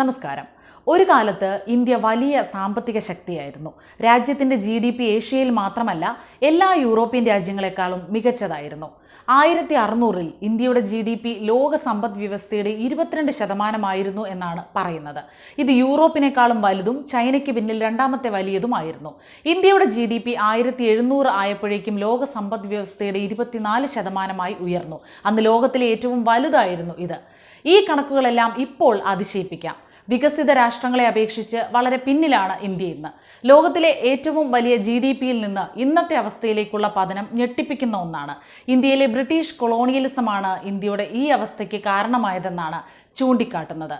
നമസ്കാരം. ഒരു കാലത്ത് ഇന്ത്യ വലിയ സാമ്പത്തിക ശക്തിയായിരുന്നു. രാജ്യത്തിന്റെ ജി ഡി പി ഏഷ്യയിൽ മാത്രമല്ല എല്ലാ യൂറോപ്യൻ രാജ്യങ്ങളെക്കാളും മികച്ചതായിരുന്നു. ആയിരത്തി അറുന്നൂറിൽ ഇന്ത്യയുടെ ജി ഡി പി ലോക സമ്പദ് വ്യവസ്ഥയുടെ ഇരുപത്തിരണ്ട് ശതമാനമായിരുന്നു എന്നാണ് പറയുന്നത്. ഇത് യൂറോപ്പിനേക്കാളും വലുതും ചൈനയ്ക്ക് പിന്നിൽ രണ്ടാമത്തെ വലിയതുമായിരുന്നു. ഇന്ത്യയുടെ ജി ഡി പി ആയിരത്തി എഴുന്നൂറ് ആയപ്പോഴേക്കും ലോക സമ്പദ് വ്യവസ്ഥയുടെ ഇരുപത്തിനാല് ശതമാനമായി ഉയർന്നു. അന്ന് ലോകത്തിലെ ഏറ്റവും വലുതായിരുന്നു ഇത്. ഈ കണക്കുകളെല്ലാം ഇപ്പോൾ അതിശയിപ്പിക്കാം. വികസിത രാഷ്ട്രങ്ങളെ അപേക്ഷിച്ച് വളരെ പിന്നിലാണ് ഇന്ത്യ ഇന്ന്. ലോകത്തിലെ ഏറ്റവും വലിയ ജി ഡി പിയിൽ നിന്ന് ഇന്നത്തെ അവസ്ഥയിലേക്കുള്ള പതനം ഞെട്ടിപ്പിക്കുന്ന ഒന്നാണ്. ഇന്ത്യയിലെ ബ്രിട്ടീഷ് കൊളോണിയലിസമാണ് ഇന്ത്യയുടെ ഈ അവസ്ഥയ്ക്ക് കാരണമായതെന്നാണ് ചൂണ്ടിക്കാട്ടുന്നത്.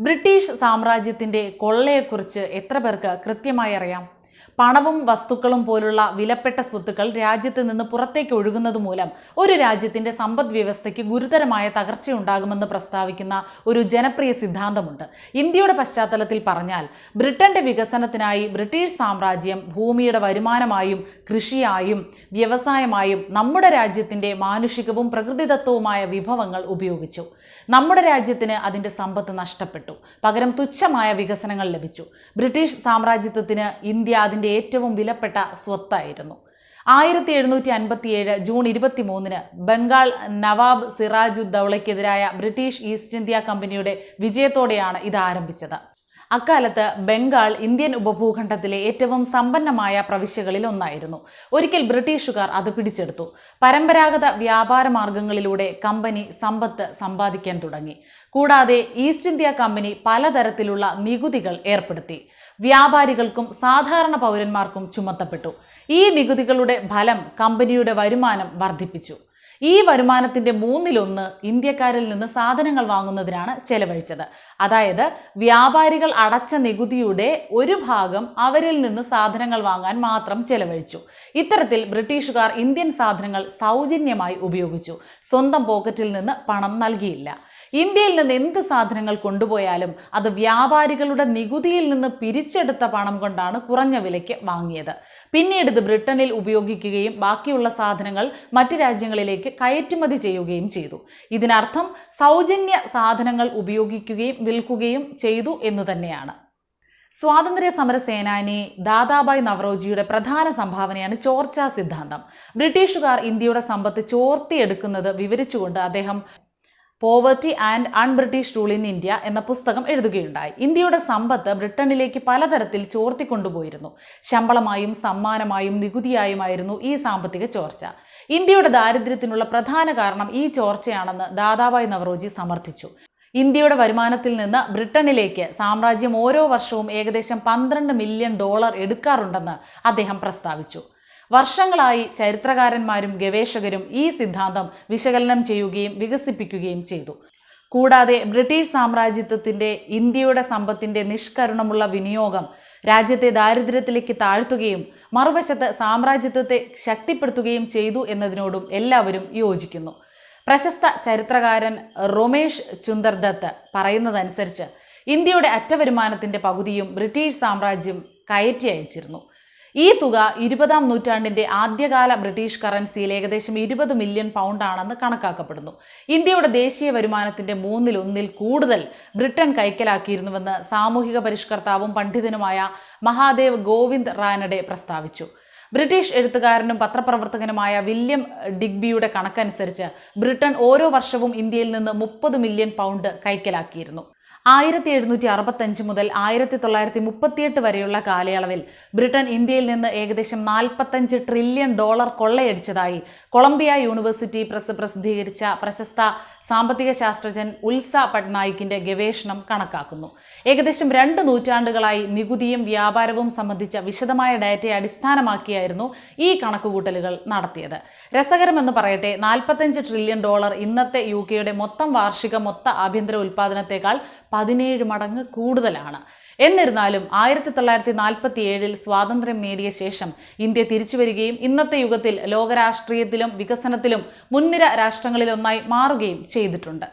ബ്രിട്ടീഷ് സാമ്രാജ്യത്തിന്റെ കൊള്ളയെക്കുറിച്ച് എത്ര പേർക്ക് കൃത്യമായി അറിയാം? പണവും വസ്തുക്കളും പോലുള്ള വിലപ്പെട്ട സ്വത്തുക്കൾ രാജ്യത്ത് നിന്ന് പുറത്തേക്ക് ഒഴുകുന്നത് മൂലം ഒരു രാജ്യത്തിന്റെ സമ്പദ് വ്യവസ്ഥയ്ക്ക് ഗുരുതരമായ തകർച്ചയുണ്ടാകുമെന്ന് പ്രസ്താവിക്കുന്ന ഒരു ജനപ്രിയ സിദ്ധാന്തമുണ്ട്. ഇന്ത്യയുടെ പശ്ചാത്തലത്തിൽ പറഞ്ഞാൽ ബ്രിട്ടന്റെ വികസനത്തിനായി ബ്രിട്ടീഷ് സാമ്രാജ്യം ഭൂമിയുടെ വരുമാനമായും കൃഷിയായും വ്യവസായമായും നമ്മുടെ രാജ്യത്തിന്റെ മാനുഷികവും പ്രകൃതിദത്തവുമായ വിഭവങ്ങൾ ഉപയോഗിച്ചു. നമ്മുടെ രാജ്യത്തിന് അതിന്റെ സമ്പത്ത് നഷ്ടപ്പെട്ടു. പകരം തുച്ഛമായ വികസനങ്ങൾ ലഭിച്ചു. ബ്രിട്ടീഷ് സാമ്രാജ്യത്വത്തിന് ഇന്ത്യ അതിന്റെ ഏറ്റവും വിലപ്പെട്ട സ്വത്തായിരുന്നു. ആയിരത്തി എഴുന്നൂറ്റി അൻപത്തിയേഴ് ജൂൺ ഇരുപത്തി മൂന്നിന് ബംഗാൾ നവാബ് സിറാജുദ്ദൗളയ്ക്കെതിരായ ബ്രിട്ടീഷ് ഈസ്റ്റ് ഇന്ത്യ കമ്പനിയുടെ വിജയത്തോടെയാണ് ഇത് ആരംഭിച്ചത്. അക്കാലത്ത് ബംഗാൾ ഇന്ത്യൻ ഉപഭൂഖണ്ഡത്തിലെ ഏറ്റവും സമ്പന്നമായ പ്രവിശ്യകളിൽ ഒന്നായിരുന്നു. ഒരിക്കൽ ബ്രിട്ടീഷുകാർ അത് പിടിച്ചെടുത്തു. പരമ്പരാഗത വ്യാപാര മാർഗങ്ങളിലൂടെ കമ്പനി സമ്പത്ത് സമ്പാദിക്കാൻ തുടങ്ങി. കൂടാതെ ഈസ്റ്റ് ഇന്ത്യ കമ്പനി പലതരത്തിലുള്ള നികുതികൾ ഏർപ്പെടുത്തി. വ്യാപാരികൾക്കും സാധാരണ പൗരന്മാർക്കും ചുമത്തപ്പെട്ടു. ഈ നികുതികളുടെ ഫലം കമ്പനിയുടെ വരുമാനം വർദ്ധിപ്പിച്ചു. ഈ വരുമാനത്തിന്റെ മൂന്നിലൊന്ന് ഇന്ത്യക്കാരിൽ നിന്ന് സാധനങ്ങൾ വാങ്ങുന്നതിനാണ് ചെലവഴിച്ചത്. അതായത് വ്യാപാരികൾ അടച്ച നികുതിയുടെ ഒരു ഭാഗം അവരിൽ നിന്ന് സാധനങ്ങൾ വാങ്ങാൻ മാത്രം ചെലവഴിച്ചു. ഇത്തരത്തിൽ ബ്രിട്ടീഷുകാർ ഇന്ത്യൻ സാധനങ്ങൾ സൗജന്യമായി ഉപയോഗിച്ചു. സ്വന്തം പോക്കറ്റിൽ നിന്ന് പണം നൽകിയില്ല. ഇന്ത്യയിൽ നിന്ന് എന്ത് സാധനങ്ങൾ കൊണ്ടുപോയാലും അത് വ്യാപാരികളുടെ നികുതിയിൽ നിന്ന് പിരിച്ചെടുത്ത പണം കൊണ്ടാണ് കുറഞ്ഞ വിലയ്ക്ക് വാങ്ങിയത്. പിന്നീട് ഇത് ബ്രിട്ടനിൽ ഉപയോഗിക്കുകയും ബാക്കിയുള്ള സാധനങ്ങൾ മറ്റ് രാജ്യങ്ങളിലേക്ക് കയറ്റുമതി ചെയ്യുകയും ചെയ്തു. ഇതിനർത്ഥം സൗജന്യ സാധനങ്ങൾ ഉപയോഗിക്കുകയും വിൽക്കുകയും ചെയ്തു എന്ന് തന്നെയാണ്. സ്വാതന്ത്ര്യ സമര സേനാനി ദാദാബായ് നവറോജിയുടെ പ്രധാന സംഭാവനയാണ് ചോർച്ചാ സിദ്ധാന്തം. ബ്രിട്ടീഷുകാർ ഇന്ത്യയുടെ സമ്പത്ത് ചോർത്തിയെടുക്കുന്നത് വിവരിച്ചുകൊണ്ട് അദ്ദേഹം poverty and unBritish rule in India എന്ന പുസ്തകം എഴുതുകയുണ്ടായി. ഇന്ത്യയുടെ സമ്പത്ത് ബ്രിട്ടനിലേക്ക് പലതരത്തിൽ ചോർത്തിക്കൊണ്ടുപോയിരുന്നു. ശമ്പളമായും സമ്മാനമായും നികുതിയായുമായിരുന്നു ഈ സാമ്പത്തിക ചോർച്ച. ഇന്ത്യയുടെ ദാരിദ്ര്യത്തിനുള്ള പ്രധാന കാരണം ഈ ചോർച്ചയാണെന്ന് ദാദാബായ് നവറോജി സമർത്ഥിച്ചു. ഇന്ത്യയുടെ വരുമാനത്തിൽ നിന്ന് ബ്രിട്ടനിലേക്ക് സാമ്രാജ്യം ഓരോ വർഷവും ഏകദേശം പന്ത്രണ്ട് മില്യൺ ഡോളർ എടുക്കാറുണ്ടെന്ന് അദ്ദേഹം പ്രസ്താവിച്ചു. വർഷങ്ങളായി ചരിത്രകാരന്മാരും ഗവേഷകരും ഈ സിദ്ധാന്തം വിശകലനം ചെയ്യുകയും വികസിപ്പിക്കുകയും ചെയ്തു. കൂടാതെ ബ്രിട്ടീഷ് സാമ്രാജ്യത്വത്തിന്റെ ഇന്ത്യയുടെ സമ്പത്തിന്റെ നിഷ്കരുണമുള്ള വിനിയോഗം രാജ്യത്തെ ദാരിദ്ര്യത്തിലേക്ക് താഴ്ത്തുകയും മറുവശത്ത് സാമ്രാജ്യത്വത്തെ ശക്തിപ്പെടുത്തുകയും ചെയ്തു എന്നതിനോടും എല്ലാവരും യോജിക്കുന്നു. പ്രശസ്ത ചരിത്രകാരൻ റൊമേഷ് ചുന്ദർദത്ത് പറയുന്നതനുസരിച്ച് ഇന്ത്യയുടെ അറ്റവരുമാനത്തിന്റെ പകുതിയും ബ്രിട്ടീഷ് സാമ്രാജ്യം കയറ്റി അയച്ചിരുന്നു. ഈ തുക ഇരുപതാം നൂറ്റാണ്ടിന്റെ ആദ്യകാല ബ്രിട്ടീഷ് കറൻസിയിൽ ഏകദേശം ഇരുപത് മില്യൺ പൗണ്ടാണെന്ന് കണക്കാക്കപ്പെടുന്നു. ഇന്ത്യയുടെ ദേശീയ വരുമാനത്തിന്റെ മൂന്നിലൊന്നിൽ കൂടുതൽ ബ്രിട്ടൻ കൈക്കലാക്കിയിരുന്നുവെന്ന് സാമൂഹിക പരിഷ്കർത്താവും പണ്ഡിതനുമായ മഹാദേവ് ഗോവിന്ദ് റാനഡെ പ്രസ്താവിച്ചു. ബ്രിട്ടീഷ് എഴുത്തുകാരനും പത്രപ്രവർത്തകനുമായ വില്യം ഡിഗ്ബിയുടെ കണക്കനുസരിച്ച് ബ്രിട്ടൻ ഓരോ വർഷവും ഇന്ത്യയിൽ നിന്ന് മുപ്പത് മില്യൺ പൗണ്ട് കൈക്കലാക്കിയിരുന്നു. ആയിരത്തി എഴുന്നൂറ്റി അറുപത്തഞ്ച് മുതൽ ആയിരത്തി തൊള്ളായിരത്തി മുപ്പത്തിയെട്ട് വരെയുള്ള കാലയളവിൽ ബ്രിട്ടൻ ഇന്ത്യയിൽ നിന്ന് ഏകദേശം നാൽപ്പത്തഞ്ച് ട്രില്യൺ ഡോളർ കൊള്ളയടിച്ചതായി കൊളംബിയ യൂണിവേഴ്സിറ്റി പ്രസ് പ്രസിദ്ധീകരിച്ച പ്രശസ്ത സാമ്പത്തിക ശാസ്ത്രജ്ഞൻ ഉൽസ പട്നായിക്കിന്റെ ഗവേഷണം കണക്കാക്കുന്നു. ഏകദേശം രണ്ട് നൂറ്റാണ്ടുകളായി നികുതിയും വ്യാപാരവും സംബന്ധിച്ച വിശദമായ ഡാറ്റയെ അടിസ്ഥാനമാക്കിയായിരുന്നു ഈ കണക്കുകൂട്ടലുകൾ നടത്തിയത്. രസകരമെന്ന് പറയട്ടെ നാൽപ്പത്തഞ്ച് ട്രില്യൺ ഡോളർ ഇന്നത്തെ യു കെയുടെ മൊത്തം വാർഷിക മൊത്ത ആഭ്യന്തര ഉൽപ്പാദനത്തെക്കാൾ പതിനേഴ് മടങ്ങ് കൂടുതലാണ്. എന്നിരുന്നാലും ആയിരത്തി തൊള്ളായിരത്തി നാൽപ്പത്തി ഏഴിൽ സ്വാതന്ത്ര്യം നേടിയ ശേഷം ഇന്ത്യ തിരിച്ചു വരികയും ഇന്നത്തെ യുഗത്തിൽ ലോകരാഷ്ട്രീയത്തിലും വികസനത്തിലും മുൻനിര രാഷ്ട്രങ്ങളിലൊന്നായി മാറുകയും ചെയ്തിട്ടുണ്ട്.